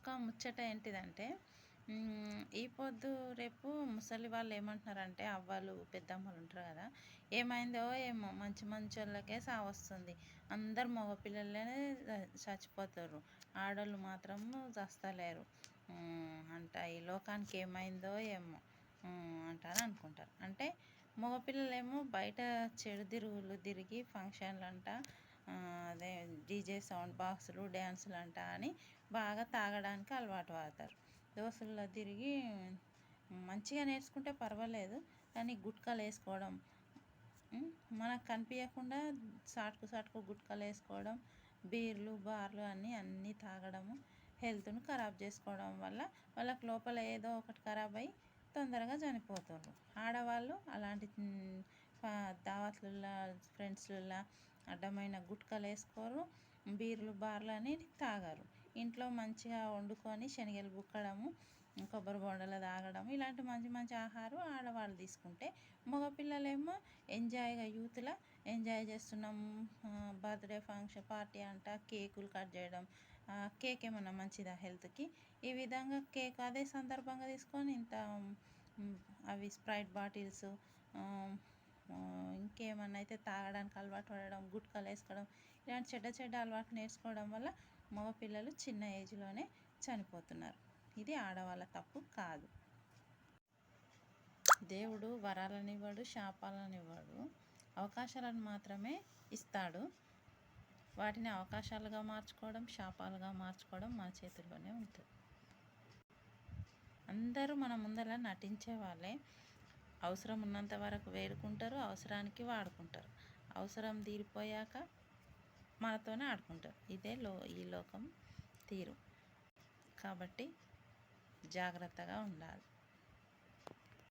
ఒక ముచ్చట ఏంటిదంటే ఈ పొద్దు రేపు ముసలి వాళ్ళు ఏమంటున్నారంటే అవ్వాలు పెద్దమ్మలు ఉంటారు కదా ఏమైందో ఏమో మంచి మంచి వాళ్ళకే సావు వస్తుంది. అందరు మగపిల్లలే చచ్చిపోతారు. ఆడవాళ్ళు మాత్రం చస్తలేరు. అంట. ఈ లోకానికి ఏమైందో ఏమో అంటారు అనుకుంటారు. అంటే మగపిల్లలేమో బయట చెడు తిరుగులు తిరిగి ఫంక్షన్లు అంట అదే డీజే సౌండ్ బాక్సులు డ్యాన్సులు అంట అని బాగా తాగడానికి అలవాటు పడతారు. దోస్తుల్లో తిరిగి మంచిగా నేర్చుకుంటే పర్వాలేదు కానీ గుట్కాలు వేసుకోవడం మనకు కనిపించకుండా సాటుకు సాటుకు గుట్కాలు వేసుకోవడం బీర్లు బార్లు అన్నీ అన్నీ తాగడము హెల్త్ను ఖరాబ్ చేసుకోవడం వల్ల వాళ్ళకి లోపల ఏదో ఒకటి ఖరాబ్ అయ్యి తొందరగా చనిపోతారు. ఆడవాళ్ళు అలాంటి దావత్లలో ఫ్రెండ్స్లలో అడ్డమైన గుట్కలు వేసుకోరు బీర్లు బార్లు అనేది తాగరు. ఇంట్లో మంచిగా వండుకొని శనగలు బుక్కడము కొబ్బరి బొండలు తాగడం ఇలాంటి మంచి మంచి ఆహారం ఆడవాళ్ళు తీసుకుంటే మగపిల్లలేమో ఎంజాయ్గా యూత్లా ఎంజాయ్ చేస్తున్నాం. బర్త్డే ఫంక్షన్ పార్టీ అంట కేకులు కట్ చేయడం కేక్ ఏమన్నా మంచిదా హెల్త్కి? ఈ విధంగా కేక్ అదే సందర్భంగా తీసుకొని ఇంత అవి స్ప్రైట్ బాటిల్స్ ఏమన్నా అయితే తాగడానికి అలవాటు పడడం గుట్కాలు వేసుకోవడం ఇలాంటి చెడ్డ చెడ్డ అలవాటు నేర్చుకోవడం వల్ల మగ పిల్లలు చిన్న ఏజ్లోనే చనిపోతున్నారు. ఇది ఆడవాళ్ళ తప్పు కాదు. దేవుడు వరాలను ఇవ్వడు శాపాలను ఇవ్వడు అవకాశాలను మాత్రమే ఇస్తాడు. వాటిని అవకాశాలుగా మార్చుకోవడం శాపాలుగా మార్చుకోవడం మన చేతుల్లోనే ఉంటుంది. అందరూ మన ముందర నటించే వాళ్ళే. అవసరం ఉన్నంత వరకు వేడుకుంటారు అవసరానికి వాడుకుంటారు. అవసరం తీరిపోయాక మనతోనే ఆడుకుంటారు. ఇదే లో ఈ లోకం తీరు. కాబట్టి జాగ్రత్తగా ఉండాలి.